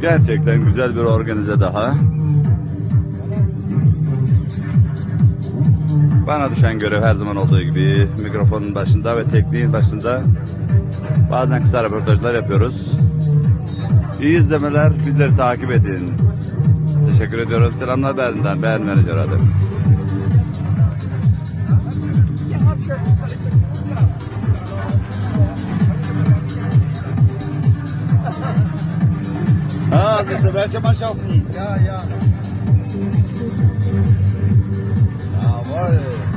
Gerçekten güzel bir organize daha. Bana düşen görev her zaman olduğu gibi mikrofonun başında ve tekniğin başında bazen kısa röportajlar yapıyoruz. İyi izlemeler, bizleri takip edin. Teşekkür ediyorum. Selamlar Berlin'den, Berlin Manager adım. Ah, não promete abaixar o fim. Já, já. Ah, bora.